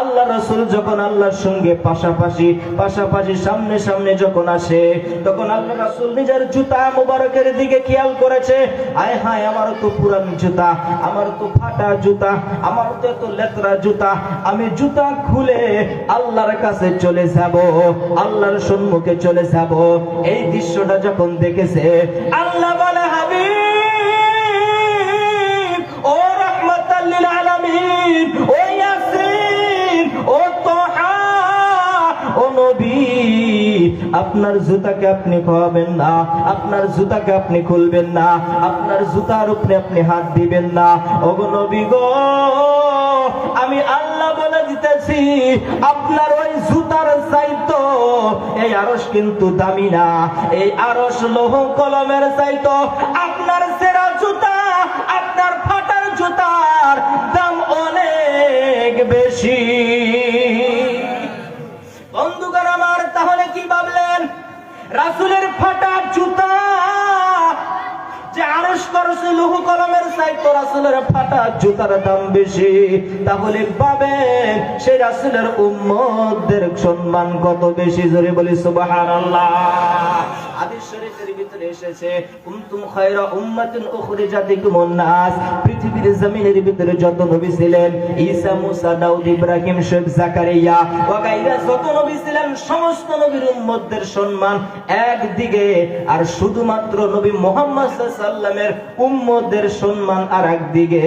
আল্লাহ রসুল যখন আল্লাহর সঙ্গে পাশাপাশি পাশাপাশি সামনে সামনে যখন আসে, তখন আল্লাহ রসুল নিজের জুতা মুবারকের দিকে খেয়াল করেছে। আয় হায় আমার তো পুরান জুতা আমার তো ফাটা জুতা আমার তো এত লেতরা জুতা, আমি জুতা খুলে আল্লাহর কাছে চলে যাব, আল্লাহর সম্মুখে চলে যাব। এই দৃশ্যটা যখন দেখেছে, আল্লাহ বলে, হাবিব, ও রহমতাল্লিল আলামিন, ও আপনার জুতাকে আপনি খাওয়াবেন না, আপনার জুতাকে আপনি খুলবেন না, আপনার জুতার উপরে আপনি হাত দিবেন না। ওগো নবী গো, আমি আল্লাহ বলে দিতেছি, আপনার ওই জুতার চাইতো এই আরস কিন্তু দামি না। এই আরস লোহ কলমের চাইতো আপনার সেরা জুতা, আপনার ফাটার জুতার দাম অনেক বেশি বন্ধুগণ আমার তাহলে কি ভাবলেন রাসুলের ফাটা জুতা। যে সম্মান কত বেশি? জোরে বলি জমিনের ভিতরে যত নবী ছিলেন, ঈসা, মুসা, দাউদ, ইব্রাহিম, শেখ, জাকারিয়া যত নবী ছিলেন, সমস্ত নবীর উম্মতদের সম্মান একদিকে। আর শুধুমাত্র নবী মুহাম্মদ সাল্লামের উম্মতদের সম্মান আর একদিকে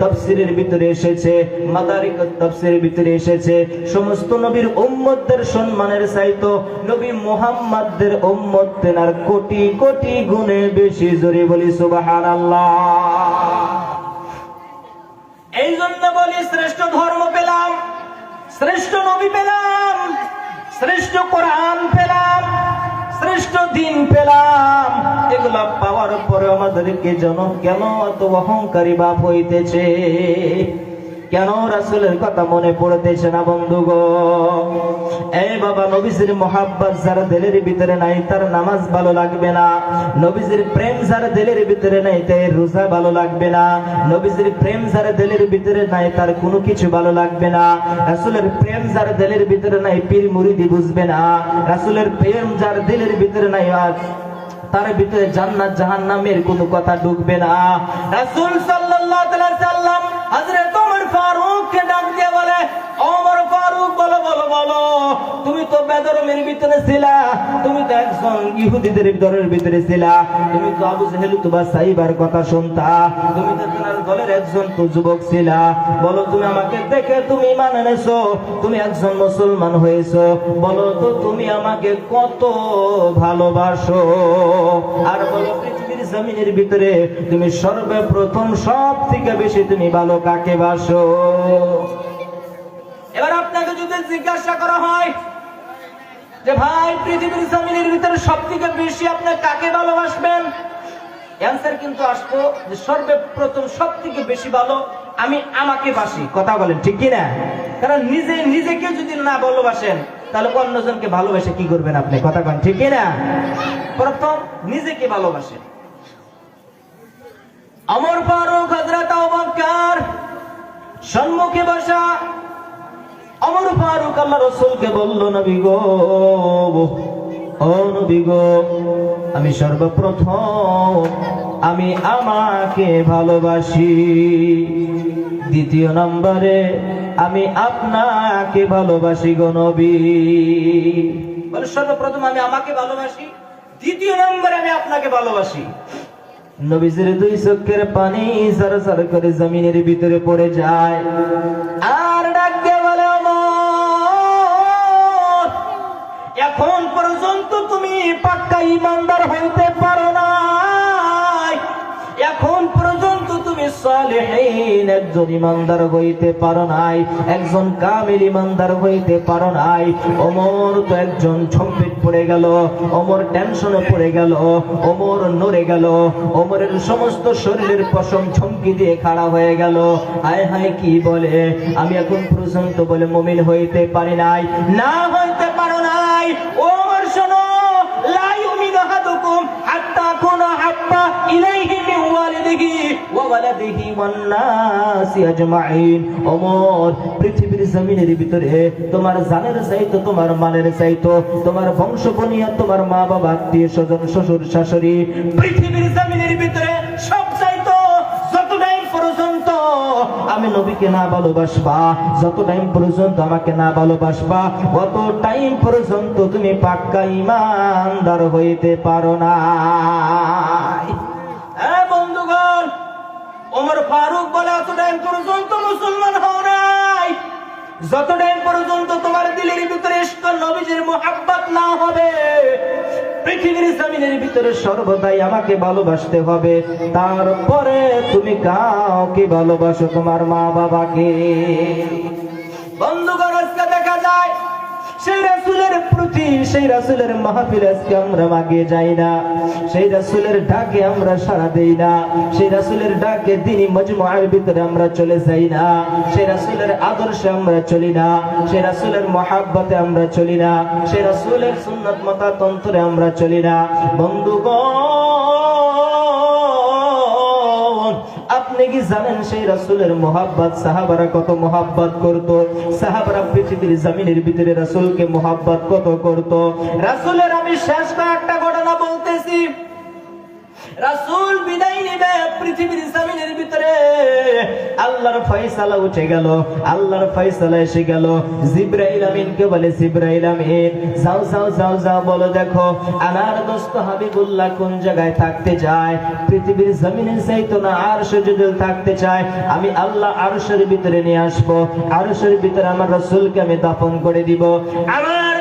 তাফসীরের ভিতরে এসেছে, মাদারিক তাফসীরের ভিতরে এসেছে। সমস্ত নবীর উম্মতদের সম্মানের চাইতো নবী মুহাম্মাদদের উম্মতদের আর কোটি কোটি গুণে বেশি, জোরে বলি সুবহানাল্লাহ। এই জন্য বলি শ্রেষ্ঠ ধর্ম পেলাম, শ্রেষ্ঠ নবী পেলাম, শ্রেষ্ঠ কোরআন পেলাম আমাদেরকে যেন কেন এত অহংকারী বাপ হইতেছে? কেন রাসুলের কথা মনে পড়তেছে না বন্ধুগো? এই বাবা নবীজির মোহাব্বত যার দিলের ভিতরে নাই, তার নামাজ ভালো লাগবে না। নবীজির প্রেম যার দিলের ভিতরে নাই তার রোজা ভালো লাগবে না। নবীজির প্রেম যার দিলের ভিতরে নাই, তার কোনো কিছু ভালো লাগবে না। রাসুলের প্রেম যার দিলের ভিতরে নাই পীর মুরিদি বুঝবে না। রাসুলের প্রেম যার দিলের ভিতরে নাই তার ভিতরে জান্নাত জাহান্নামের কোনো কথা ঢুকবে না। রাসূল সাল্লাল্লাহু আলাইহি সাল্লাম হযরত ওমর ফারুককে ডাক দিয়ে বলে ওমর ফারুক বলো, তুমি তো বেদরমের ভিতরে ছিলা, তুমি তো একজন ইহুদিদের দলের ভিতরে ছিলা, তুমি তো আবু জেহেল তুবা সাইবার কথা শুনতা, তুমি তো তোমার দলের একজন তো যুবক ছিলা। বলো, তুমি আমাকে দেখে তুমি ইমান এনেছো, তুমি একজন মুসলমান হয়েছো। বলো তো, তুমি আমাকে কত ভালোবাসো। আর বলো, পৃথিবীর জমিনের ভিতরে তুমি সর্বপ্রথম সব থেকে বেশি তুমি ভালো কাকে বাসো? এবার আপনাকে যদি জিজ্ঞাসা করা হয় যে ভাই, পৃথিবীর জমিনের ভিতরে সব থেকে বেশি আপনি কাকে ভালোবাসবেন? অ্যান্সার কিন্তু আসব যে সর্বপ্রথম সব থেকে বেশি ভালো আমি আমাকে বাসি। কথা বলেন, ঠিক কি না কারণ নিজে নিজেকে যদি না ভালোবাসেন, তাহলে অন্যজনকে ভালোবাসে কি করবেন আপনি? কথা কন ঠিক কি না প্রথম, নিজেকে ভালোবাসেন। অমর ফারুক হজরত সম্মুখে বসা অমর ফারুক আল্লাহ রসুলকে বলল, নবী গো, ও নবী গো, আমি সর্বপ্রথম, আমি আমাকে ভালোবাসি। দ্বিতীয় নম্বরে, আমি আপনাকে ভালোবাসি গো নবী। বলে, সর্বপ্রথম আমি আমাকে ভালোবাসি, দ্বিতীয় নম্বরে আমি আপনাকে ভালোবাসি। নবীজির দুই চোখের পানি সার সার করে জমিনের ভিতরে পড়ে যায়। এখন পর্যন্ত তুমি পাক্কা ইমানদার হইতে পারো না এখন পর্যন্ত তুমি সালেহীন একজন ইমানদার হইতে পারো নাই, একজন কামিল ইমানদার হইতে পারো নাই। ওমর তো একজন ছম্পিট পড়ে গেল, ওমর টেনশনে পড়ে গেল, ওমর নড়ে গেল, ওমরের সমস্ত শরীরের পশম ছমকি দিয়ে খাড়া হয়ে গেল। হায় হায় কি বলে, আমি এখন পর্যন্ত বলে মমিন হইতে পারি নাই। না হইতে পারো নাই ওমর শোনো লা ইউমিনু আহাদুকুম হাত্তা কুনা হাব্বা পৃথিবীর ভিতরে তোমার জানের চাইতো, তোমার চাইতো, তোমার তোমার মা বাবা শ্বশুর শাশুড়ি, পৃথিবীর ভিতরে সব চাইতো যত টাইম পর্যন্ত আমি নবীকে না ভালোবাসবা যত টাইম পর্যন্ত আমাকে না ভালোবাসবা অত টাইম পর্যন্ত তুমি পাক্কা ইমানদার হইতে পারো না। ওমর ফারুক বলে অত টাইম পর্যন্ত মুসলমান হও নাই। যত টাইম পর্যন্ত তোমার দিলের ভিতরে নবীজির মোহাব্বত না হবে, পৃথিবীর জমিনের ভিতরে সর্বদাই আমাকে ভালোবাসতে হবে। তারপরে তুমি কাউকে ভালোবাসো তোমার মা বাবাকে বন্ধুগণ দেখা যায় সেই রাসুলের প্রতি, সেই রাসুলের মাহফিল আজকে আমরা মাগে যাই না। সেই রাসুলের ডাকে আমরা দেই না। সেই রাসুলের ডাকে মজমুয়ার ভিতরে আমরা চলে যাই না। সেই রাসুলের আদর্শে আমরা চলি না। সেই রাসুলের মহাব্বতে আমরা চলি না। সেই রাসুলের সুন্নত মতা তন্ত্রে আমরা চলি না। বন্ধুগণ আপনি কি জানেন সেই রাসুলের মোহাব্বত? সাহাবারা কত মোহাব্বত করত? সাহাবারা পৃথিবীর জামিনের ভিতরে রাসুলকে মোহাব্বত কত করত? রাসুলের আমি শেষ কয়েকটা ঘটনা বলতেছি। রাসুল বিদায় নেবে পৃথিবীর জামিনের ভিতরে। আল্লাহর ফয়সালা উঠে গেল, আল্লাহর ফয়সালা এসে গেল। জিব্রাইল আমিনকে বলে, জিব্রাইল আমিন, যাও যাও যাও যাও, বলো দেখো, আমার দোস্ত হাবিবুল্লাহ কোন জায়গায় থাকতে চায়? পৃথিবীর জমিনের চাইতো না আর যদি থাকতে চায়, আমি আল্লাহ আরশের ভিতরে নিয়ে আসব, আরশের ভিতরে আমার রাসূলকে আমি দাফন করে দিব। আমার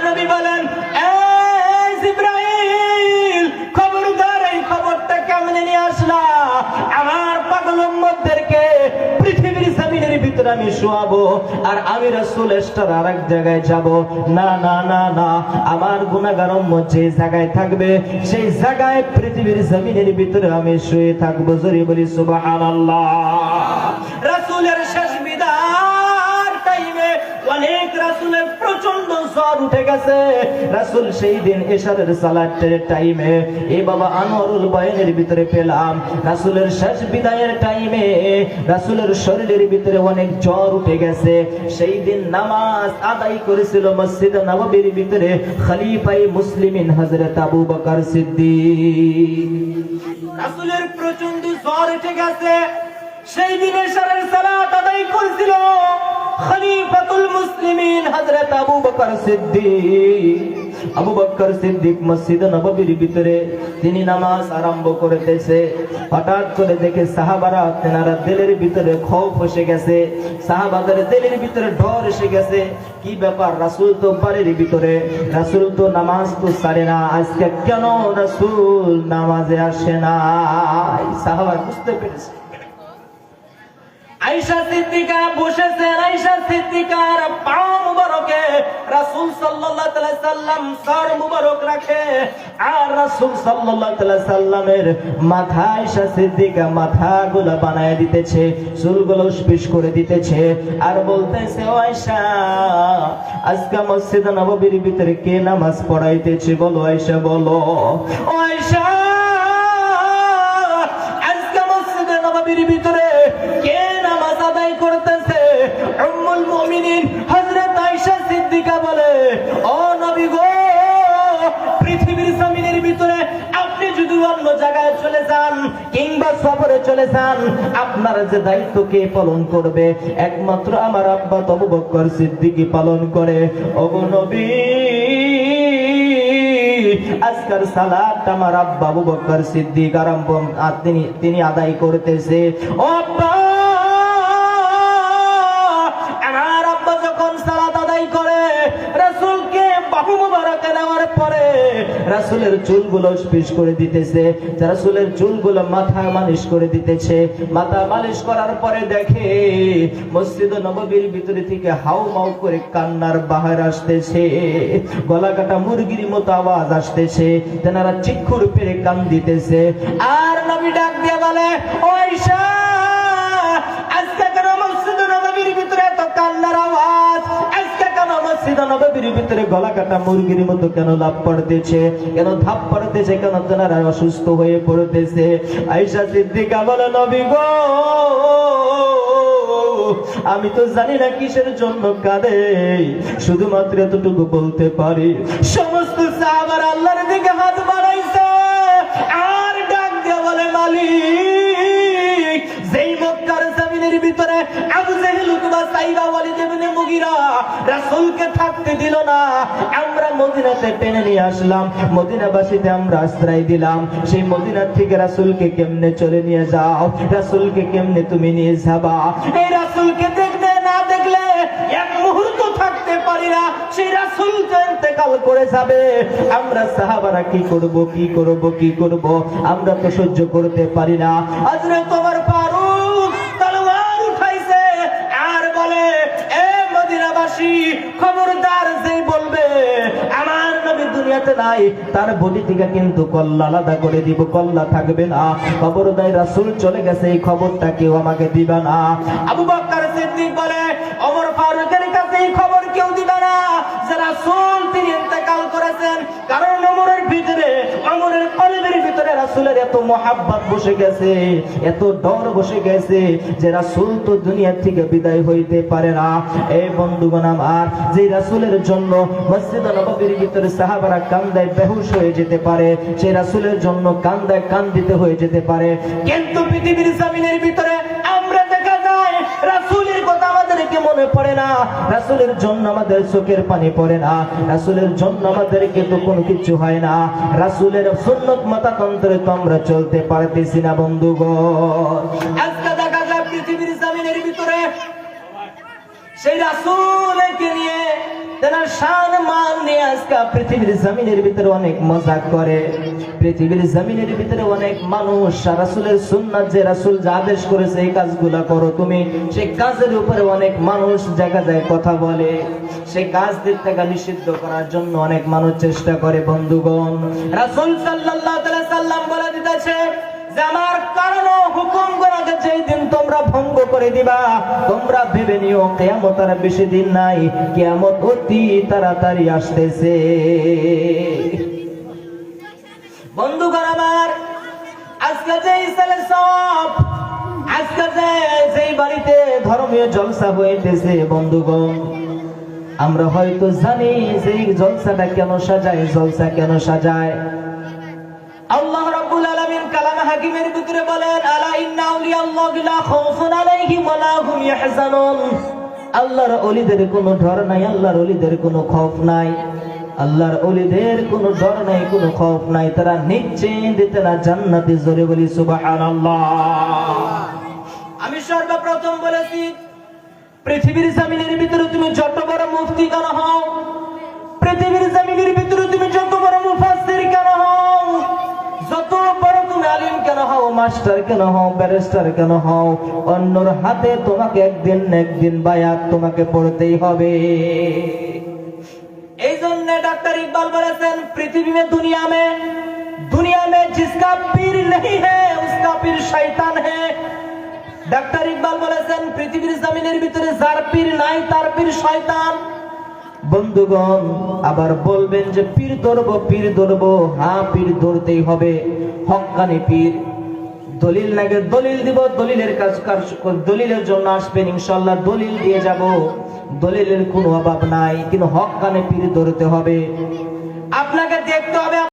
ভিতরে আমি শোয়াবো, আর আমি রসুল এস্টার আর এক জায়গায় যাব। না না না না, আমার গুণাগার যে জায়গায় থাকবে, সেই জায়গায় পৃথিবীর জমিনের ভিতরে আমি শুয়ে থাকব। জরি বলি সুবাহ রাসূলের জ্বর উঠে গেছে। রাসূল সেই দিন এশারের সালাতের টাইমে এই বাবা আনোয়ারুল বয়ানের ভিতরে পেলাম। রাসূলের শেষ বিদায়ের টাইমে, রাসূলের শরীরের ভিতরে অনেক জ্বর উঠে গেছে। সেই দিন নামাজ আদায় করেছিল মসজিদ নববীর ভিতরে খলিফাই মুসলিমিন হযরত আবু বকর সিদ্দিক। রাসূলের প্রচণ্ড জ্বর উঠে গেছে। সেই দিনে সারের সালাত আদায় করেছিল। হযরত আবু বকর সিদ্দিক, আবু বকর সিদ্দিক মসজিদ নববীর ভিতরে তিনি নামাজ আরম্ভ করেতেছে। হঠাৎ করে দেখে সাহাবারা তেনারা দিলের ভিতরে খৌফ এসে গেছে। সাহাবাদের দিলের ভিতরে ডর এসে গেছে। কি ব্যাপার, রাসুল তো বাড়ির ভিতরে, রাসূল তো নামাজ তো সারে না, আজকে কেন রাসূল নামাজে আসে না সাহাবার বুঝতে পেরেছে। আয়েশা সিদ্দিকা বসেছেন, আয়েশা সিদ্দিকার পা মুবারকে রাসূল সাল্লাল্লাহু আলাইহি সাল্লাম সর মুবারক রাখে। আর রাসূল সাল্লাল্লাহু আলাইহি সাল্লামের মাথা আয়েশা সিদ্দিকা মাথাগুলো বানায় দিতেছে, চুলগুলো স্পিশ করে দিতেছে আর বলতেছে, ও আজকে মসজিদ নববীর ভিতরে কে নামাজ পড়াইতেছে বলো, আয়েশা বলো। ও নববীর ভিতরে কে নামাজ আদায় করতেছে? উম্মুল মুমিনিন হযরত আয়েশা সিদ্দিকা বলে, ও নবী গো, পৃথিবীর জমিনের ভিতরে আপনি যদি অন্য জায়গায় চলে যান কিংবা সফরে চলে যান, আপনার যে দায়িত্ব কে পালন করবে? একমাত্র আমার আব্বা তবু সিদ্দিকী পালন করে। ওগো নবী আজকাল সালাদ আমার আব্বা বুবকর সিদ্দিক আরম্ভ আর তিনি তিনি আদায় করতেছে। ও রাসূলের চুলগুলো স্পিস করে দিতেছে, রাসূলের চুলগুলো মাথা মালিশ করে দিতেছে। মাথা মালিশ করার পরে দেখে মসজিদ নববীর ভিতরে থেকে হাউ মাউ করে কান্নার বাহার আসতেছে। গলা কাটা মুরগির মতো আওয়াজ আসতেছে, তেনারা চিক্ষুর পেরে কান দিতেছে। আর নবী ডাক দিয়ে বলে ও আয়েশা আজকে কেন মসজিদ নববীর ভিতরে এত কান্নার আওয়াজ? আমি তো জানি না কিসের জন্য কাঁদে। শুধুমাত্র এতটুকু বলতে পারি, সমস্ত আল্লাহর দিকে হাত বাড়াইছে। আর ডাক দিয়ে বলে, মালিক, যেই মক্কার জমিনের ভিতরে আবু জেহেল উতবা সাইবা, ওয়ালিদ ইবনে রাসূলকে থাকতে দিল না। আমরা মদিনাতে টেনে নিয়ে আসলাম। মদিনাবাসীতে আমরা আশ্রয় দিলাম। সেই মদিনার থেকে রাসূলকে কেমনে চলে নিয়ে যাও? রাসূলকে কেমনে তুমি নিয়ে যাবা? এই রাসূলকে না দেখলে এক মুহূর্ত থাকতে পারি না। সেই রাসূল করে যাবে। আমরা সাহাবারা কি করব কি করব কি করব? আমরা তো সহ্য করতে পারি না। আজরে তোমার ফারুক মদিনাবাসী খবরদার যেই বলবে, আমার নবী দুনিয়াতে নাই, তার বডি থেকে কিন্তু কল্লা আলাদা করে দিব, কল্লা থাকবে না। খবর খবরদার রাসূল চলে গেছে, এই খবরটা কেউ আমাকে দিবে না। আবু বকর সিদ্দিক বলে ওমর ফারুকের কাছে এই খবর কেউ দিবে না। যে রাসূল, তিনি ইন্তেকাল কারণ ওমরের ভিতরে ওমরের কলবের ভিতরে রাসূলের এত মহাব্বত বসে গেছে, এত ডর বসে গেছে যে রাসূল তো দুনিয়া থেকে বিদায় হইতে পারে না। এই বন্ধুগণ আমার, যে রাসূলের জন্য মসজিদ নববীর ভিতরে সাহাবারা কান্দায় বেহুশ হয়ে যেতে পারে সেই রাসূলের জন্য কান্দায় কান দিতে হয়ে যেতে পারে। কিন্তু পৃথিবীর জামিনের ভিতরে আমরা দেখা যায় রাসূলের কথা আমাদেরকে মনে পড়ে না। রাসুলের জন্য আমাদের চোখের পানি পড়ে না। রাসুলের জন্য আমাদেরকে তো কোনো কিছু হয় না। রাসুলের সুন্নত মাতাতন্ত্রে তো আমরা চলতে পারতেছি না, বন্ধুগণ। আজকে দেখা যায় পৃথিবীর জামিনের ভিতরে সেই রাসুলকে নিয়ে তেনার শান মান নিয়ে আজকে পৃথিবীর জমিনের ভিতরে অনেক মজা করে। পৃথিবীর জমিনের ভিতরে অনেক মানুষ রাসূলের সুন্নাত যে রাসূল যা আদেশ করেছে, এই কাজগুলা করো। তুমি সেই কাজের উপরে অনেক মানুষ জায়গা যায় কথা বলে। সেই কাজ দিক থেকে নিষিদ্ধ করার জন্য অনেক মানুষ চেষ্টা করে, বন্ধুগণ। রাসূল আলাইহি সাল্লাম বলে দিতেছে যে আমার কারণ হুকুম করাকে যেই দিন তোমরা ভঙ্গ করে দিবা, তোমরা ভেবে নিও কেয়ামত আর বেশি দিন নাই, কেয়ামত অতি তাড়াতাড়ি আসতেছে। বন্ধুগণ আমার, আজকে যে সব, আজকে যে বাড়িতে ধর্মীয় জলসা হইতেছে, বন্ধুগণ, আমরা হয়তো জানি যে জলসাটা কেন সাজায়, জলসা কেন সাজায়। আল্লাহ হাকিমের ভিতরে বলেন আলা ইন্না আউলিয়া আল্লাহি লা খাউফুন আলাইহিম ওয়া লা হুম ইয়াহজানুন। আল্লাহর ওলিদের কোনো ডর নাই আল্লাহর ওলিদের কোনো খৌফ নাই। আল্লাহর ওলিদের কোনো ডর নাই কোনো খৌফ নাই। তারা নিশ্চিন্তে তারা জান্নাতে জোরে বলি সুবহানাল্লাহ। আমি সর্বপ্রথম বলেছি পৃথিবীর জমিনের ভিতরে মাস্টার কেন হও, ব্যারিস্টার কেন হও? অন্যর হাতে তোমাকে একদিন একদিন বায়াত তোমাকে পড়তেই হবে। এই জন্য ডাক্তার ইকবাল বলেছেন পৃথিবী মে দুনিয়া মে দুনিয়া মে জিসকা পীর নেই হে উসকা পীর শৈতান হে। ডাক্তার ইকবাল বলেছেন, পৃথিবীর জমিনের ভিতরে যার পীর নাই, তার পীর শৈতান বন্ধুগণ, আবার বলবেন যে পীর ধরবো পীর ধরবো হ্যাঁ পীর ধরতেই হবে। হকানি পীর দলিল লাগে, দলিল দিব, দলিলের কাজ দলিলের জন্য আসবেন ইনশাল্লাহ, দলিল দিয়ে যাব। দলিলের কোনো অভাব নাই, কিন্তু হক কানে পীর ধরতে হবে। আপনাকে দেখতে হবে